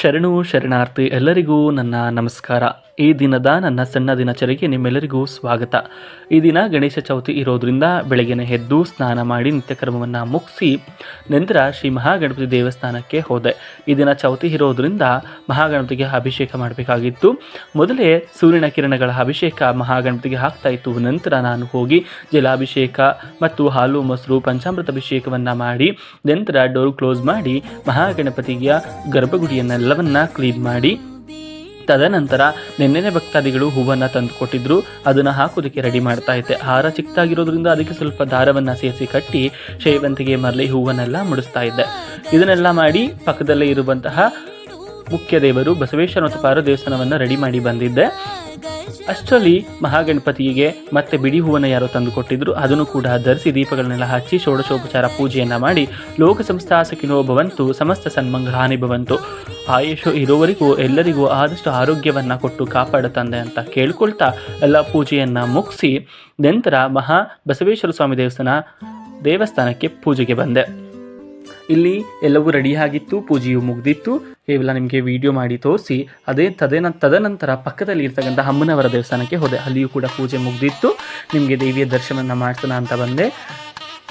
ಶರಣು ಶರಣಾರ್ಥಿ ಎಲ್ಲರಿಗೂ ನನ್ನ ನಮಸ್ಕಾರ. ಈ ದಿನದ ನನ್ನ ಸಣ್ಣ ದಿನಚರಿಗೆ ನಿಮ್ಮೆಲ್ಲರಿಗೂ ಸ್ವಾಗತ. ಈ ದಿನ ಗಣೇಶ ಚೌತಿ ಇರೋದ್ರಿಂದ ಬೆಳಗಿನ ಎದ್ದು ಸ್ನಾನ ಮಾಡಿ ನಿತ್ಯಕ್ರಮವನ್ನು ಮುಗಿಸಿ ನಂತರ ಶ್ರೀ ಮಹಾಗಣಪತಿ ದೇವಸ್ಥಾನಕ್ಕೆ ಹೋದೆ. ಈ ದಿನ ಚೌತಿ ಇರೋದ್ರಿಂದ ಮಹಾಗಣಪತಿಗೆ ಅಭಿಷೇಕ ಮಾಡಬೇಕಾಗಿತ್ತು. ಮೊದಲೇ ಸೂರ್ಯನ ಕಿರಣಗಳ ಅಭಿಷೇಕ ಮಹಾಗಣಪತಿಗೆ ಆಗ್ತಾ ಇತ್ತು. ನಂತರ ನಾನು ಹೋಗಿ ಜಲಾಭಿಷೇಕ ಮತ್ತು ಹಾಲು, ಮೊಸರು, ಪಂಚಾಮೃತ ಅಭಿಷೇಕವನ್ನು ಮಾಡಿ ನಂತರ ಡೋರ್ ಕ್ಲೋಸ್ ಮಾಡಿ ಮಹಾಗಣಪತಿಯ ಗರ್ಭಗುಡಿಯನ್ನೆಲ್ಲವನ್ನು ಕ್ಲೀನ್ ಮಾಡಿ ತದನಂತರ ನಿನ್ನೆನೆ ಭಕ್ತಾದಿಗಳು ಹೂವನ್ನು ತಂದು ಕೊಟ್ಟಿದ್ರು ಅದನ್ನು ಹಾಕೋದಕ್ಕೆ ರೆಡಿ ಮಾಡ್ತಾ ಇದ್ದೆ. ಹಾರ ಚಿಕ್ಕದಾಗಿರೋದ್ರಿಂದ ಅದಕ್ಕೆ ಸ್ವಲ್ಪ ದಾರವನ್ನು ಸೇರಿಸಿ ಕಟ್ಟಿ ಸೇವಂತಿಗೆ ಮರಳಿ ಹೂವನ್ನೆಲ್ಲ ಮುಡಿಸ್ತಾ ಇದ್ದೆ. ಇದನ್ನೆಲ್ಲ ಮಾಡಿ ಪಕ್ಕದಲ್ಲೇ ಇರುವಂತಹ ಮುಖ್ಯ ದೇವರು ಬಸವೇಶ್ವರ ಮತ್ತು ಪಾರ ದೇವಸ್ಥಾನವನ್ನು ರೆಡಿ ಮಾಡಿ ಬಂದಿದ್ದೆ. ಅಷ್ಟರಲ್ಲಿ ಮಹಾಗಣಪತಿಗೆ ಮತ್ತೆ ಬಿಡಿ ಹೂವನ್ನು ಯಾರೋ ತಂದು ಕೊಟ್ಟಿದ್ರು. ಅದನ್ನು ಕೂಡ ಧರಿಸಿ ದೀಪಗಳನ್ನೆಲ್ಲ ಹಚ್ಚಿ ಷೋಡಶೋಪಚಾರ ಪೂಜೆಯನ್ನು ಮಾಡಿ ಲೋಕ ಸಂಸ್ಥಾಸಕಿನೋ ಭವಂತು ಸಮಸ್ತ ಸನ್ಮಂಗಳಾನಿ ಭವಂತು. ಆಯುಷು ಇರುವವರಿಗೂ ಎಲ್ಲರಿಗೂ ಆದಷ್ಟು ಆರೋಗ್ಯವನ್ನು ಕೊಟ್ಟು ಕಾಪಾಡ ತಂದೆ ಅಂತ ಕೇಳ್ಕೊಳ್ತಾ ಎಲ್ಲ ಪೂಜೆಯನ್ನು ಮುಗಿಸಿ ನಂತರ ಮಹಾ ಬಸವೇಶ್ವರ ಸ್ವಾಮಿ ದೇವಸ್ಥಾನ ದೇವಸ್ಥಾನಕ್ಕೆ ಪೂಜೆಗೆ ಬಂದೆ. ಇಲ್ಲಿ ಎಲ್ಲವೂ ರೆಡಿಯಾಗಿತ್ತು ಪೂಜೆಯು ಮುಗ್ದಿತ್ತು. ಕೇವಲ ನಿಮಗೆ ವಿಡಿಯೋ ಮಾಡಿ ತೋರಿಸಿ, ಅದೇ ತದೇನ, ತದನಂತರ ಪಕ್ಕದಲ್ಲಿ ಇರ್ತಕ್ಕಂಥ ಅಮ್ಮನವರ ದೇವಸ್ಥಾನಕ್ಕೆ ಹೋದೆ. ಅಲ್ಲಿಯೂ ಕೂಡ ಪೂಜೆ ಮುಗ್ದಿತ್ತು. ನಿಮಗೆ ದೇವಿಯ ದರ್ಶನ ಮಾಡ್ಸೋಣ ಅಂತ ಬಂದೆ.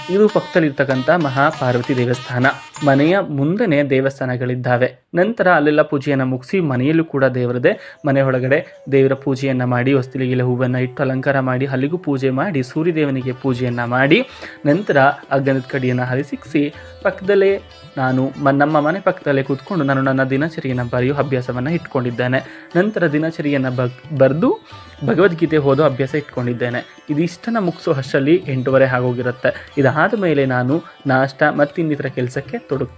ಇದು ಪಕ್ಕದಲ್ಲಿರ್ತಕ್ಕಂಥ ಮಹಾಪಾರ್ವತಿ ದೇವಸ್ಥಾನ. ಮನೆಯ ಮುಂದೆನೇ ದೇವಸ್ಥಾನಗಳಿದ್ದಾವೆ. ನಂತರ ಅಲ್ಲೆಲ್ಲ ಪೂಜೆಯನ್ನು ಮುಗಿಸಿ ಮನೆಯಲ್ಲೂ ಕೂಡ ದೇವರದೇ ಮನೆ ಒಳಗಡೆ ದೇವರ ಪೂಜೆಯನ್ನು ಮಾಡಿ, ಹೊಸ್ತಿಲಿಗೆಲ್ಲ ಹೂವನ್ನು ಇಟ್ಟು ಅಲಂಕಾರ ಮಾಡಿ, ಅಲ್ಲಿಗೂ ಪೂಜೆ ಮಾಡಿ, ಸೂರ್ಯದೇವನಿಗೆ ಪೂಜೆಯನ್ನು ಮಾಡಿ, ನಂತರ ಅಗ್ಗನದ ಕಡಿಯನ್ನು ಹರಿಸಿಕ್ಸಿ, ಪಕ್ಕದಲ್ಲೇ ನಾನು ಮ, ನಮ್ಮ ಮನೆ ಪಕ್ಕದಲ್ಲೇ ಕೂತ್ಕೊಂಡು ನಾನು ನನ್ನ ದಿನಚರಿಯನ್ನು ಬರೆಯೋ ಅಭ್ಯಾಸವನ್ನು ಇಟ್ಕೊಂಡಿದ್ದೇನೆ. ನಂತರ ದಿನಚರಿಯನ್ನು ಬರೆದು ಭಗವದ್ಗೀತೆ ಓದೋ ಅಭ್ಯಾಸ ಇಟ್ಕೊಂಡಿದ್ದೇನೆ. ಇದಿಷ್ಟನ್ನು ಮುಗಿಸೋ ಹಷ್ಟಲ್ಲಿ ಎಂಟೂವರೆ ಆಗೋಗಿರುತ್ತೆ. ಇದಾದ ಮೇಲೆ ನಾನು ನಾಷ್ಟ ಮತ್ತಿನ್ನಿತರ ಕೆಲಸಕ್ಕೆ produkten